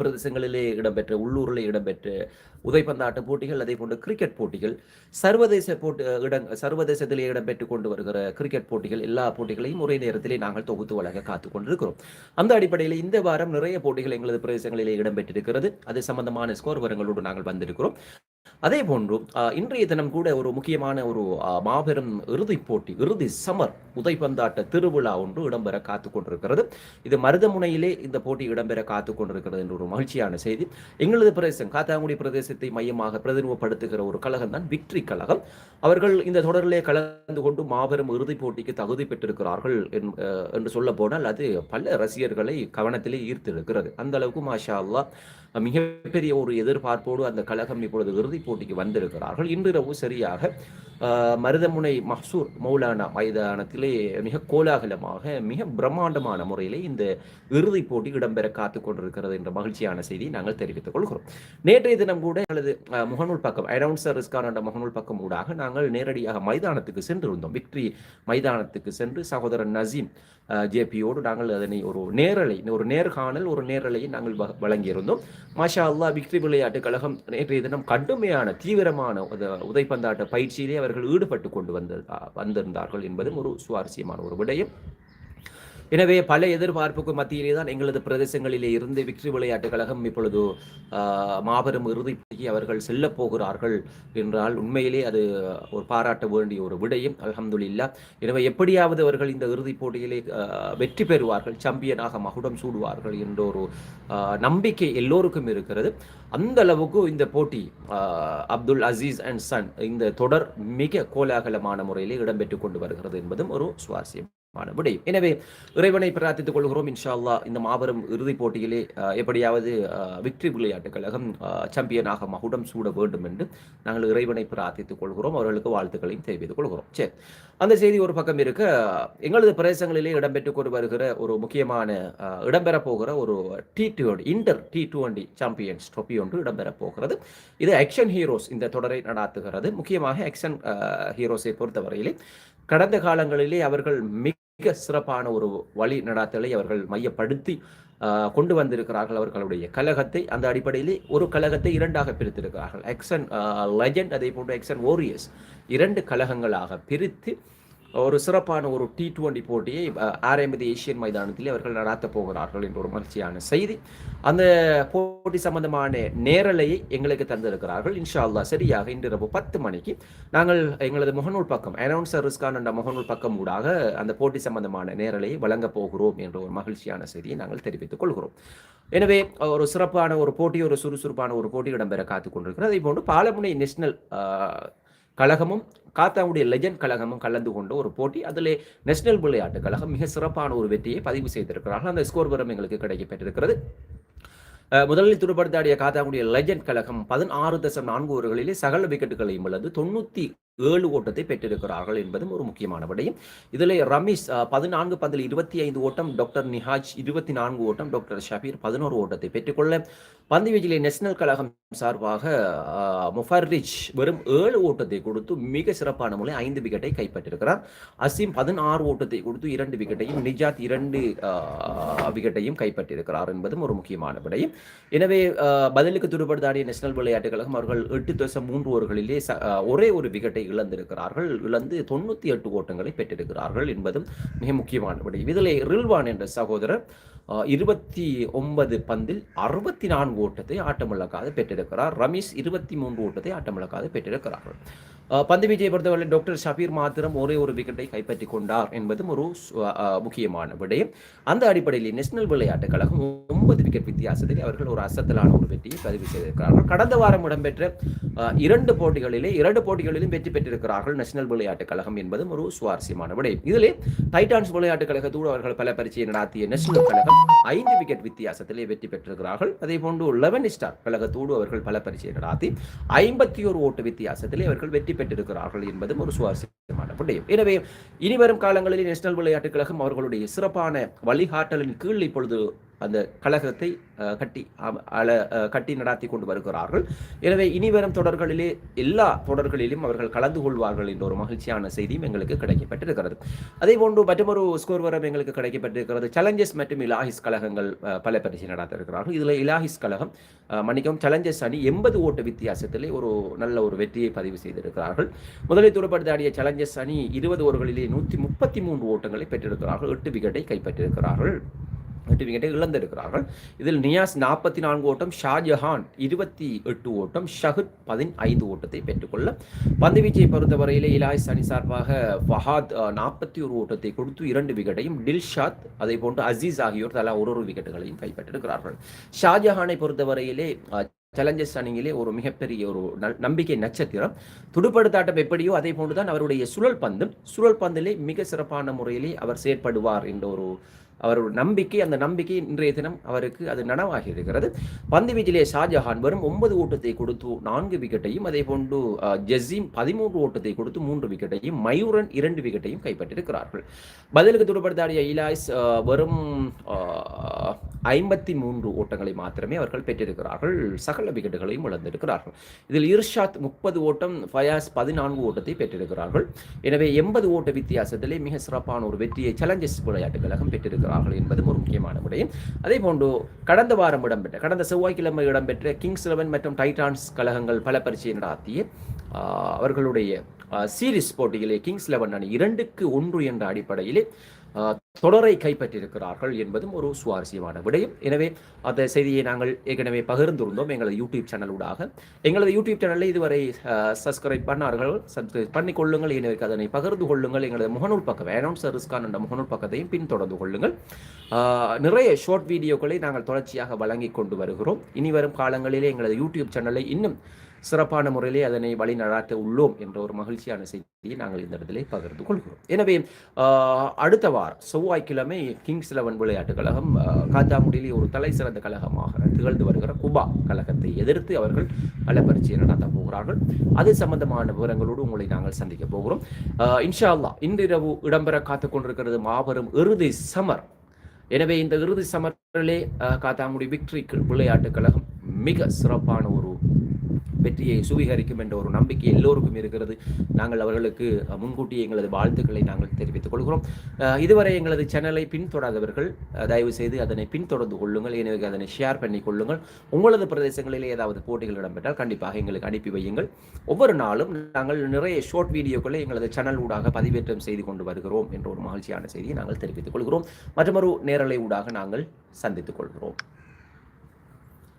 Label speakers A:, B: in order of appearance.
A: பிரதேசங்களிலே இடம்பெற்ற உள்ளூரிலே இடம்பெற்ற உதைப்பந்தாட்ட போட்டிகள் அதே போன்று கிரிக்கெட் போட்டிகள் சர்வதேச போட்டி இடம் சர்வதேசத்திலே இடம்பெற்றுக் கொண்டு வருகிற கிரிக்கெட் போட்டிகள் எல்லா போட்டிகளையும் ஒரே நேரத்திலே நாங்கள் தொகுத்து வழங்க காத்து கொண்டிருக்கிறோம். அந்த அடிப்படையில் இந்த வாரம் நிறைய போட்டிகள் எங்களது பிரதேசங்களிலே இடம்பெற்றிருக்கிறது. அது சம்பந்தமான ஸ்கோர் விவரங்களோடு நாங்கள் வந்திருக்கிறோம். அதே போன்று இன்றைய தினம் கூட ஒரு முக்கியமான ஒரு மாபெரும் இறுதிப் போட்டி இறுதி சமர் உதைப்பந்தாட்ட திருவிழா ஒன்று இடம்பெற காத்துக் கொண்டிருக்கிறது. இது மருதமுனையிலே இந்த போட்டி இடம்பெற காத்துக் கொண்டிருக்கிறது என்ற ஒரு மகிழ்ச்சியான செய்தி. எங்களது பிரதேசம் காத்தாங்குடி பிரதேசத்தை மையமாக பிரதிநிதிப்படுத்துகிற ஒரு கழகம் தான் விக்டரி கழகம். அவர்கள் இந்த தொடரிலே கலந்து கொண்டு மாபெரும் இறுதிப் போட்டிக்கு தகுதி பெற்றிருக்கிறார்கள் என்று சொல்ல போனால் அது பல ரசிகர்களை கவனத்திலே ஈர்த்திருக்கிறது. அந்த அளவுக்கு மாஷா அல்லா மிகப்பெரிய ஒரு எதிர்பார்ப்போடு அந்த கழகம் இப்பொழுது இறுதிப் போட்டிக்கு வந்திருக்கிறார்கள். இன்றிரவு சரியாக மருதமுனை மஹசூர் மௌலானா மைதானத்திலே மிக கோலாகலமாக மிக பிரம்மாண்டமான முறையிலே இந்த இறுதிப் போட்டி இடம்பெற காத்து கொண்டிருக்கிறது என்ற மகிழ்ச்சியான செய்தியை நாங்கள் தெரிவித்துக் கொள்கிறோம். நேற்றைய தினம் கூட எங்களது முகநூல் பக்கம் அனௌன்சர்ஸ்கான அந்த முகநூல் பக்கம் ஊடாக நாங்கள் நேரடியாக மைதானத்துக்கு சென்றிருந்தோம். விக்டரி மைதானத்துக்கு சென்று சகோதரன் நசீம் ஜேபியோடு நாங்கள் அதனை ஒரு நேரலை ஒரு நேர்காணல் ஒரு நேரலையை நாங்கள் வ- வழங்கியிருந்தோம். மாஷா அல்லாஹ் விக்டரி விளையாட்டு கழகம் நேற்றைய தினம் கடுமையான தீவிரமான உத- உதைப்பந்தாட்ட பயிற்சியிலே இவர்கள் ஈடுபட்டு கொண்டு வந்த வந்திருந்தார்கள் என்பதும் ஒரு சுவாரஸ்யமான ஒரு விடயம். எனவே பல எதிர்பார்ப்புக்கு மத்தியிலே தான் எங்களது பிரதேசங்களிலே இருந்து விக்டரி விளையாட்டு கழகம் இப்பொழுது மாபெரும் இறுதிக்கு அவர்கள் செல்லப் போகிறார்கள் என்றால் உண்மையிலே அது ஒரு பாராட்ட வேண்டிய ஒரு விடயம் அல்ஹம்துலில்லா. எனவே எப்படியாவது அவர்கள் இந்த இறுதிப் போட்டியிலே வெற்றி பெறுவார்கள் சாம்பியனாக மகுடம் சூடுவார்கள் என்ற ஒரு நம்பிக்கை எல்லோருக்கும் இருக்கிறது. அந்த அளவுக்கு இந்த போட்டி அப்துல் அசீஸ் அண்ட் சன் இந்த தொடர் மிக கோலாகலமான முறையிலே இடம்பெற்றுக் கொண்டு வருகிறது என்பதும் ஒரு சுவாரஸ்யம். மான எனவே இறைவனை பிரார்த்தித்துக் கொள்கிறோம். இன்ஷா அல்லா இந்த மாபெரும் இறுதிப் போட்டியிலே எப்படியாவது விக்டரி விளையாட்டுக் கழகம் சாம்பியனாக மகுடம் சூட வேண்டும் என்று நாங்கள் இறைவனை பிரார்த்தித்துக் கொள்கிறோம். அவர்களுக்கு வாழ்த்துக்களையும் தெரிவித்துக் கொள்கிறோம். சரி அந்த செய்தி ஒரு பக்கம் இருக்க. எங்களது பிரதேசங்களிலே இடம்பெற்றுக் கொண்டு வருகிற ஒரு முக்கியமான அஹ், இடம்பெறப் போகிற ஒரு T twenty inter T twenty champions trophy ஒன்று இடம்பெறப் போகிறது. இது ஆக்ஷன் ஹீரோஸ் இந்த தொடரை நடாத்துகிறது. முக்கியமாக ஆக்ஷன் ஹீரோஸை பொறுத்தவரையிலே கடந்த காலங்களிலே அவர்கள் மிக மிக சிறப்பான ஒரு வழி நடாத்தலை அவர்கள் மையப்படுத்தி கொண்டு வந்திருக்கிறார்கள் அவர்களுடைய கழகத்தை. அந்த அடிப்படையிலே ஒரு கழகத்தை இரண்டாக பிரித்திருக்கிறார்கள். எக்ஸன் லெஜண்ட் அதே போன்ற எக்ஸன் ஓரியஸ் இரண்டு கழகங்களாக பிரித்து ஒரு சிறப்பான ஒரு டி டுவெண்டி போட்டியை ஆறாமது ஏசியன் மைதானத்தில் அவர்கள் நடாத்தப் போகிறார்கள் என்ற ஒரு மகிழ்ச்சியான செய்தி. அந்த போட்டி சம்பந்தமான நேரலையை எங்களுக்கு தந்திருக்கிறார்கள். இன்ஷா அல்லா சரியாக இன்று பத்து மணிக்கு நாங்கள் எங்களது முகநூல் பக்கம் அனௌன்சர்ஸ்க்கான என்ற முகநூல் பக்கம் ஊடாக அந்த போட்டி சம்பந்தமான நேரலையை வழங்கப் போகிறோம் என்ற ஒரு மகிழ்ச்சியான செய்தியை நாங்கள் தெரிவித்துக் கொள்கிறோம். எனவே ஒரு சிறப்பான ஒரு போட்டி ஒரு சுறுசுறுப்பான ஒரு போட்டி இடம்பெற காத்துக் கொண்டிருக்கிறது. அதே போன்று பாலமுனை நேஷனல் கழகமும் காத்தாவுடைய லெஜண்ட் கழகமும் கலந்து கொண்ட ஒரு போட்டி. அதில் நேஷனல் விளையாட்டு கழகம் மிக சிறப்பான ஒரு வெற்றியை பதிவு செய்திருக்கிறார்கள். அந்த ஸ்கோர் வரம் எங்களுக்கு கிடைக்கப்பட்டிருக்கிறது முதலில் துடுப்படுத்தாடிய காத்தாவுடைய லெஜண்ட் கழகம் பதினாறு தசம் நான்கு ஓவர்களிலே சகல விக்கெட்டுகளையும் இழந்து தொண்ணூற்றி ஏழு ஓட்டத்தை பெற்றிருக்கிறார்கள் என்பதும் ஒரு முக்கியமான விடயம். இதில் ரமேஷ் பதினான்கு பந்தில் இருபத்தி ஐந்து ஓட்டம் டாக்டர் நிஹாஜ் இருபத்தி நான்கு ஓட்டம் டாக்டர் ஷபீர் பதினோரு ஓட்டத்தை பெற்றுக்கொள்ள பந்து வீச்சிலே நேஷனல் கழகம் சார்பாக முஃபர்ரிச் முஃபர்ரிஜ் வெறும் ஏழு ஓட்டத்தை கொடுத்து மிக சிறப்பான முறை ஐந்து விக்கெட்டை கைப்பற்றிருக்கிறார். அசீம் பதினாறு ஓட்டத்தை கொடுத்து இரண்டு விக்கெட்டையும் நிஜாத் இரண்டு விக்கெட்டையும் கைப்பற்றியிருக்கிறார் என்பதும் ஒரு முக்கியமான விடயம். எனவே பதிலுக்கு துடுப்படுத்தாடிய நேஷனல் விளையாட்டுக் கழகம் அவர்கள் எட்டு தசம் மூன்று ஓவர்களிலே ச- ஒரே ஒரு விக்கெட்டை இழந்திருக்கிறார்கள். இழந்து தொண்ணூத்தி எட்டு ஓட்டங்களை பெற்றிருக்கிறார்கள் என்பதும் மிக முக்கியமான விடயம் இதிலே ரில்வான் என்ற சகோதரர் இருபத்தி ஒன்பது பந்தில் அறுபத்தி நான்கு ஓட்டத்தை ஆட்டமிழக்காது பெற்றிருக்கிறார். ரமேஷ் இருபத்தி மூன்று ஓட்டத்தை ஆட்டமிழக்காது பெற்றிருக்கிறார்கள். பந்து விஜயை பொறுத்தவரை டாக்டர் ஷபீர் மாத்திரம் ஒரே ஒரு விக்கெட்டை கைப்பற்றி கொண்டார் என்பதும் ஒரு முக்கியமான விடயம். அந்த அடிப்படையில் நேஷனல் விளையாட்டுக் கழகம் ஒன்பது விக்கெட் வித்தியாசத்தில் அவர்கள் ஒரு அசத்தலான ஒரு வெற்றியை பதிவு செய்திருக்கிறார்கள். கடந்த வாரம் இடம்பெற்ற இரண்டு போட்டிகளிலே இரண்டு போட்டிகளிலும் வெற்றி பெற்றிருக்கிறார்கள் நேஷனல் விளையாட்டுக் கழகம் என்பதும் ஒரு சுவாரஸ்யமான விடயம். இதிலே டைட்டான்ஸ் விளையாட்டுக் கழகத்தோடு அவர்கள் பல பரீட்சையை நடாத்திய நேஷனல் கழகம் ஐந்து விக்கெட் வித்தியாசத்திலே வெற்றி பெற்றிருக்கிறார்கள். அதே போன்று லெவன் ஸ்டார் கழகத்தோடு அவர்கள் பல பரீட்சையை நடாத்தி ஐம்பத்தி ஒரு ஓட்டு வித்தியாசத்திலே அவர்கள் வெற்றி பெற்றிருக்கிறார்கள் என்பதும் ஒரு சுவாரஸ்யமான விடயம் எனவே இனிவரும் காலங்களில் நேஷனல் விளையாட்டுக் கழகம் அவர்களுடைய சிறப்பான வழிகாட்டலின் கீழ் இப்பொழுது அந்த கழகத்தை கட்டி கட்டி நடாத்தி கொண்டு வருகிறார்கள். எனவே இனிவரும் தொடர்களிலே எல்லா தொடர்களிலும் அவர்கள் கலந்து கொள்வார்கள் என்ற ஒரு மகிழ்ச்சியான செய்தியும் எங்களுக்கு கிடைக்கப்பட்டிருக்கிறது. அதே போன்று மற்றொரு ஸ்கோர்வரம் எங்களுக்கு கிடைக்கப்பட்டிருக்கிறது. சேலஞ்சஸ் மற்றும் இலாஹிஸ் கழகங்கள் பல பரிசு நடத்திருக்கிறார்கள். இதில் இலாஹிஸ் கழகம் மன்னிக்கவும் சேலஞ்சஸ் அணி எண்பது ஓட்டு வித்தியாசத்திலே ஒரு நல்ல ஒரு வெற்றியை பதிவு செய்திருக்கிறார்கள். முதலில் துறப்படுத்தாடிய சேலஞ்சஸ் அணி இருபது ஓவர்களிலே நூற்றி முப்பத்தி மூன்று ஓட்டங்களை பெற்றிருக்கிறார்கள். எட்டு விக்கெட்டை கைப்பற்றியிருக்கிறார்கள் சர்டிஃபிகேட்டை இழந்திருக்கிறார்கள். இதில் நியாஸ் நாற்பத்தி நான்கு ஓட்டம் ஷாஜஹான் இருபத்தி எட்டு ஓட்டம் ஷஹத் பதினைந்து ஓட்டத்தை பெற்றுக்கொள்ள. பந்துவீச்சை பொறுத்தவரையில் இலாய் அணி சார்பாக ஃபஹாத் நாற்பத்தி ஒரு ஓட்டத்தை கொடுத்து இரண்டு விக்கெட்டையும் டில்ஷாத் அதே போன்று அசீஸ் ஆகியோர் தலா ஒரு ஒரு விக்கெட்டுகளையும் கைப்பற்றிருக்கிறார்கள். ஷாஜஹானை பொறுத்தவரையிலே சேலஞ்சர்ஸ் அணியிலே ஒரு மிகப்பெரிய ஒரு நம்பிக்கை நட்சத்திரம். துடுப்படுத்தாட்டம் எப்படியோ அதே போன்றுதான் அவருடைய சுழல் பந்து சுழல் பந்திலே மிக சிறப்பான முறையிலே அவர் செயற்படுவார் என்ற ஒரு அவரோட நம்பிக்கை அந்த நம்பிக்கை இன்றைய தினம் அவருக்கு அது நனவாகி இருக்கிறது. பந்து வீச்சிலே ஷாஜஹான் வரும் ஒன்பது ஓட்டத்தை கொடுத்து நான்கு விக்கெட்டையும் அதே போன்று ஜெஸீம் பதிமூன்று ஓட்டத்தை கொடுத்து மூன்று விக்கெட்டையும் மயூரன் இரண்டு விக்கெட்டையும் கைப்பற்றிருக்கிறார்கள். பதிலுக்கு துடுப்படுத்தாடிய இலாய்ஸ் வரும் ஐம்பத்தி மூன்று ஓட்டங்களை மாத்திரமே அவர்கள் பெற்றிருக்கிறார்கள். சகல விக்கெட்டுகளையும் இழந்திருக்கிறார்கள். இதில் இர்ஷாத் முப்பது ஓட்டம் ஃபயாஸ் பதினான்கு ஓட்டத்தை பெற்றிருக்கிறார்கள். எனவே எண்பது ஓட்ட வித்தியாசத்திலே மிக சிறப்பான ஒரு வெற்றியை சேலஞ்சஸ் விளையாட்டு கழகம் பெற்றிருக்கிறார்கள் என்பதும் ஒரு முக்கியமான விடயம். அதே போன்று கடந்த வாரம் இடம்பெற்ற கடந்த செவ்வாய்க்கிழமை இடம்பெற்ற கிங்ஸ் லெவன் மற்றும் டைட்டான்ஸ் கழகங்கள் பல பரிச்சை நடாத்திய அவர்களுடைய சீரிஸ் போட்டியிலே கிங்ஸ் லெவன் அணி இரண்டுக்கு ஒன்று என்ற அடிப்படையிலே தொடரை கைப்பற்றியிருக்கிறார்கள் என்பதும் ஒரு சுவாரஸ்யமான விடயம். எனவே அந்த செய்தியை நாங்கள் ஏற்கனவே பகிர்ந்திருந்தோம் எங்களது யூடியூப் சேனலூடாக எங்களது யூடியூப் சேனலில் இதுவரை சப்ஸ்கிரைப் பண்ணார்கள். சப்ஸ்கிரைப் பண்ணிக்கொள்ளுங்கள் எனவே அதனை பகிர்ந்து கொள்ளுங்கள். எங்களது முகநூல் பக்கம் வேனவுன் என்ற முகநூல் பக்கத்தையும் பின்தொடர்ந்து கொள்ளுங்கள். நிறைய ஷார்ட் வீடியோக்களை நாங்கள் தொடர்ச்சியாக வழங்கி கொண்டு வருகிறோம். இனி வரும் காலங்களிலே எங்களது யூடியூப் சேனலை இன்னும் சிறப்பான முறையிலே அதனை வழி நடாத்த உள்ளோம் என்ற ஒரு மகிழ்ச்சியான செய்தியை நாங்கள் இந்த இடத்திலே பகிர்ந்து கொள்கிறோம். எனவே அடுத்த வாரம் செவ்வாய்க்கிழமை கிங்ஸ் லெவன் விளையாட்டுக் கழகம் காத்தாமுடியிலே ஒரு தலை சிறந்த கழகமாக திகழ்ந்து வருகிற குபா கழகத்தை எதிர்த்து அவர்கள் பல நடத்த போகிறார்கள். அது சம்பந்தமான விவரங்களோடு உங்களை நாங்கள் சந்திக்க போகிறோம். இன்ஷா அல்லா இன்றிரவு இடம்பெற காத்துக்கொண்டிருக்கிறது மாபெரும் இறுதி சமர். எனவே இந்த இறுதி சமரிலே காத்தாங்குடி விக்டரி விளையாட்டுக் கழகம் மிக சிறப்பான ஒரு வெற்றியை சுவீகரிக்கும் என்ற ஒரு நம்பிக்கை எல்லோருக்கும் இருக்கிறது. நாங்கள் அவர்களுக்கு முன்கூட்டியே எங்களது வாழ்த்துக்களை நாங்கள் தெரிவித்துக் கொள்கிறோம். இதுவரை எங்களது சேனலை பின்தொடாதவர்கள் தயவு செய்து அதனை பின்தொடர்ந்து கொள்ளுங்கள். எனவே அதனை ஷேர் பண்ணி கொள்ளுங்கள். உங்களது பிரதேசங்களிலே ஏதாவது போட்டிகள் இடம்பெற்றால் கண்டிப்பாக எங்களுக்கு அனுப்பி வையுங்கள். ஒவ்வொரு நாளும் நாங்கள் நிறைய ஷார்ட் வீடியோக்களை எங்களது சேனல் ஊடாக பதிவேற்றம் செய்து கொண்டு வருகிறோம் என்ற ஒரு மகிழ்ச்சியான செய்தியை நாங்கள் தெரிவித்துக் கொள்கிறோம். மற்றொரு நேரலை ஊடாக நாங்கள் சந்தித்துக் கொள்கிறோம்.